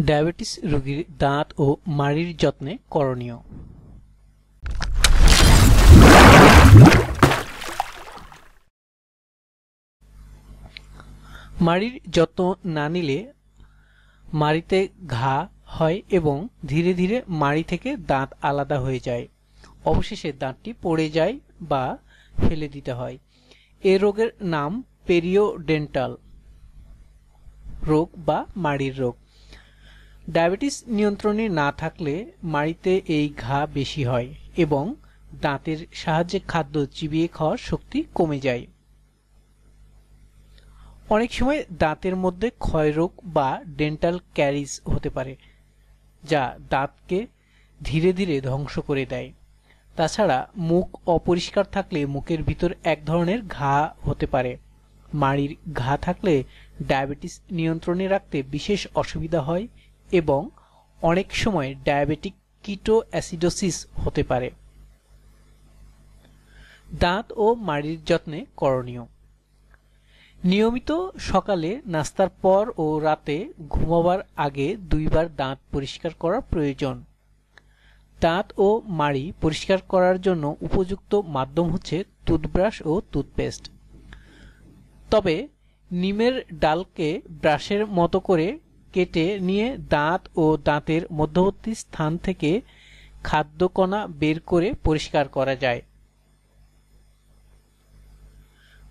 Diabetes রোগীর দাঁত ও মাড়ির যত্নে করণীয়। মাড়ির যত্ন না নিলে মাড়িতে ঘা হয় এবং ধীরে ধীরে মাড়ি থেকে দাঁত আলাদা হয়ে যায়। অবশেষে দাঁতটি পড়ে যায় বা ফেলে দিতে হয়। এ রোগের নাম পেরিওডেন্টাল রোগ বা মাড়ির রোগ। ডায়াবেটিস নিয়ন্ত্রণে না থাকলে মাড়িতে এই ঘা বেশি হয় এবং দাঁতের সাহায্যে খাদ্য চিবিয়ে খাওয়ার শক্তি কমে যায়। অনেক সময় দাঁতের মধ্যে ক্ষয়রোগ বা ডেন্টাল ক্যারিজ হতে পারে, যা দাঁতকে ধীরে ধীরে ধ্বংস করে দেয়। তাছাড়া মুখ অপরিষ্কার থাকলে মুখের ভিতর এক ধরনের ঘা হতে পারে। মাড়ির ঘা থাকলে ডায়াবেটিস নিয়ন্ত্রণে রাখতে বিশেষ অসুবিধা হয় এবং অনেক সময় ডায়াবেটিক কিটো অ্যাসিডোসিস হতে পারে। দাঁত ও মাড়ির যত্নে করণীয়। নিয়মিত সকালে নাস্তার পর ও রাতে ঘুমাবার আগে দুইবার দাঁত পরিষ্কার করা প্রয়োজন। দাঁত ও মাড়ি পরিষ্কার করার জন্য উপযুক্ত মাধ্যম হচ্ছে টুথব্রাশ ও টুথপেস্ট। তবে নিমের ডালকে ব্রাশের মতো করে কেটে নিয়ে দাঁত ও দাঁতের মধ্যবর্তী স্থান থেকে খাদ্যকণা বের করে পরিষ্কার করা যায়।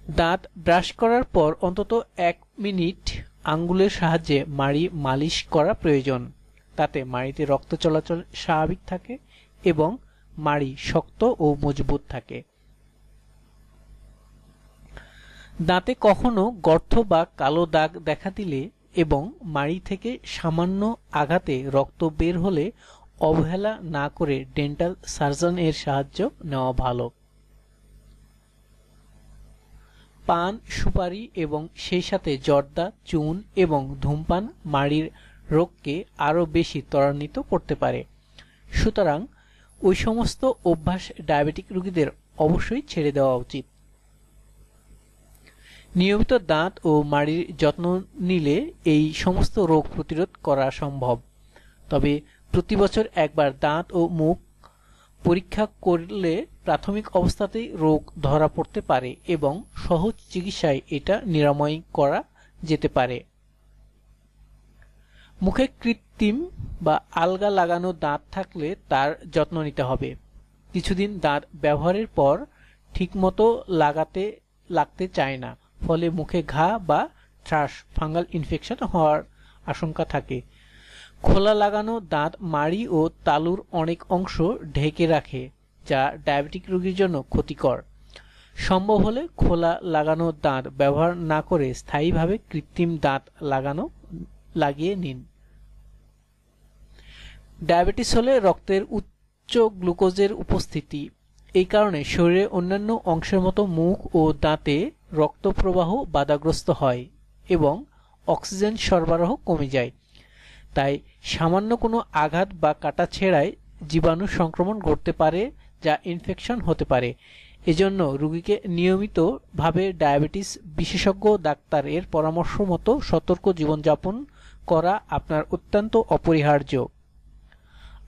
দাঁত ব্রাশ করার পর অন্তত এক মিনিট আঙ্গুলের সাহায্যে মাড়ি মালিশ করা প্রয়োজন। তাতে মাড়িতে রক্ত চলাচল স্বাভাবিক থাকে এবং মাড়ি শক্ত ও মজবুত থাকে। দাঁতে কখনো গর্ত বা কালো দাগ দেখা দিলে এবং মাড়ি থেকে সামান্য আঘাতে রক্ত বের হলে অবহেলা না করে ডেন্টাল সার্জন এর সাহায্য নেওয়া ভালো। পান, সুপারি এবং সেই সাথে জর্দা, চুন এবং ধূমপান মাড়ির রোগকে আরও বেশি ত্বরান্বিত করতে পারে। সুতরাং ওই সমস্ত অভ্যাস ডায়াবেটিক রোগীদের অবশ্যই ছেড়ে দেওয়া উচিত। নিয়মিত দাঁত ও মাড়ির যত্ন নিলে এই সমস্ত রোগ প্রতিরোধ করা সম্ভব। তবে প্রতি বছর একবার দাঁত ও মুখ পরীক্ষা করলে প্রাথমিক অবস্থাতেই রোগ ধরা পড়তে পারে এবং সহজ চিকিৎসায় এটা নিরাময় করা যেতে পারে। মুখে কৃত্রিম বা আলগা লাগানো দাঁত থাকলে তার যত্ন নিতে হবে। কিছুদিন দাঁত ব্যবহারের পর ঠিকমতো লাগাতে, লাগতে চায় না। ফলে মুখে ঘা বা থ্রাস ফাঙ্গাল ইনফেকশন হওয়ার আশঙ্কা থাকে। খোলা লাগানো দাঁত, মাড়ি ও তালুর অনেক অংশ ঢেকে রাখে, যা ডায়াবেটিক রোগীর জন্য ক্ষতিকর। সম্ভব হলে খোলা লাগানো দাঁত ব্যবহার না করে স্থায়ীভাবে কৃত্রিম দাঁত লাগানো, লাগিয়ে নিন। ডায়াবেটিস হলে রক্তের উচ্চ গ্লুকোজের উপস্থিতি এই কারণে শরীরের অন্যান্য অংশের মতো মুখ ও দাঁতে রক্ত প্রবাহ বাধাগ্রস্ত হয় এবং অক্সিজেন সরবরাহ কমে যায়। তাই সামান্য কোনো আঘাত বা কাটা ছেঁড়ায় জীবাণু সংক্রমণ ঘটতে পারে যা ইনফেকশন হতে পারে। এজন্য রোগীকে নিয়মিতভাবে ডায়াবেটিস বিশেষজ্ঞ ডাক্তারের পরামর্শ মতো সতর্ক জীবনযাপন করা আপনার অত্যন্ত অপরিহার্য।